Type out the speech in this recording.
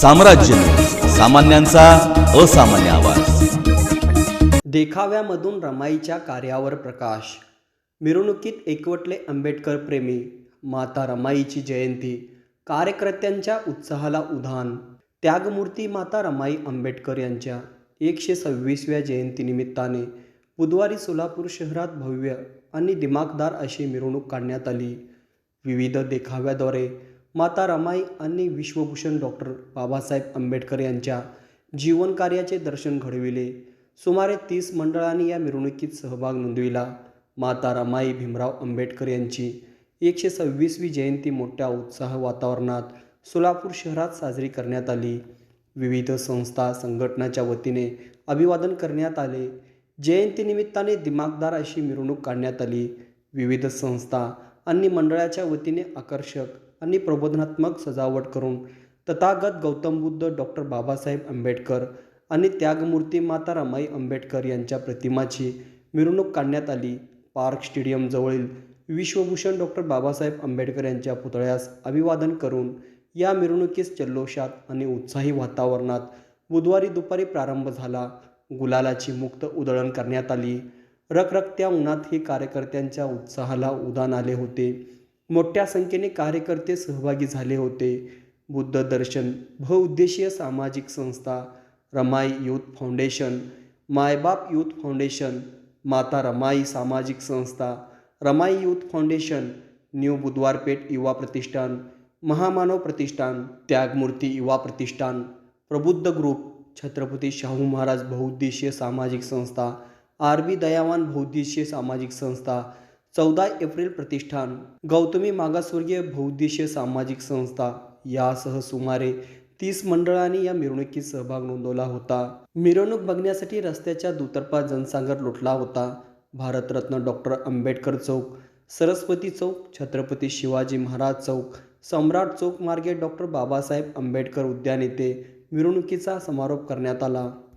साम्राज्य. सामान्यांचा असामान्य आवाज. देखाव्यामधून रमाईच्या कार्यावर प्रकाश. मिरवणुकीत एकवटले आंबेडकर प्रेमी. माता रमाईची जयंती. कार्यकर्त्यांच्या उत्साहाला उधाण. त्यागमूर्ती माता रमाई आंबेडकर यांच्या एकशे सव्वीसव्या जयंतीनिमित्ताने बुधवारी सोलापूर शहरात भव्य आणि दिमागदार अशी मिरवणूक काढण्यात आली. विविध देखाव्याद्वारे माता रमाई आणि विश्वभूषण डॉक्टर बाबासाहेब आंबेडकर यांच्या जीवनकार्याचे दर्शन घडविले. सुमारे तीस मंडळांनी या मिरवणुकीत सहभाग नोंदविला. माता रमाई भीमराव आंबेडकर यांची एकशे सव्वीसवी जयंती मोठ्या उत्साह वातावरणात सोलापूर शहरात साजरी करण्यात आली. विविध संस्था संघटनाच्या वतीने अभिवादन करण्यात आले. जयंतीनिमित्ताने दिमागदार अशी मिरवणूक काढण्यात आली. विविध संस्था आणि मंडळाच्या वतीने आकर्षक आणि प्रबोधनात्मक सजावट करून तथागत गौतम बुद्ध डॉक्टर बाबासाहेब आंबेडकर आणि त्यागमूर्ती माता रमाई आंबेडकर यांच्या प्रतिमाची मिरवणूक काढण्यात आली. पार्क स्टेडियमजवळील विश्वभूषण डॉक्टर बाबासाहेब आंबेडकर यांच्या पुतळ्यास अभिवादन करून या मिरवणुकीस जल्लोषात आणि उत्साही वातावरणात बुधवारी दुपारी प्रारंभ झाला. गुलालाची मुक्त उधळण करण्यात आली. रखरखत्या उन्हात हे कार्यकर्त्यांच्या उत्साहाला उदान आले होते. मोठ्या संख्येने कार्यकर्ते सहभागी झाले होते. बुद्ध दर्शन बहुउद्देशीय सामाजिक संस्था Ramai youth foundation Maybap youth foundation माता रमाई सामाजिक संस्था Ramai youth foundation new Budhwarpeth युवा प्रतिष्ठान महामानव प्रतिष्ठान त्यागमूर्ती युवा प्रतिष्ठान प्रबुद्ध ग्रुप छत्रपती शाहू महाराज बहुउद्देशीय सामाजिक संस्था आर बी दयावान बहुउद्देशीय सामाजिक संस्था चौदा एप्रिल प्रतिष्ठान गौतमी मागासवर्गीय बहुउद्देशीय सामाजिक संस्था यासह सुमारे तीस मंडळांनी या मिरवणुकीत सहभाग नोंदवला होता. मिरवणूक बघण्यासाठी रस्त्याच्या दुतर्फा जनसागर लुटला होता. भारतरत्न डॉक्टर आंबेडकर चौक सरस्वती चौक छत्रपती शिवाजी महाराज चौक सम्राट चौक मार्गे डॉक्टर बाबासाहेब आंबेडकर उद्यान येथे मिरवणुकीचा समारोप करण्यात आला.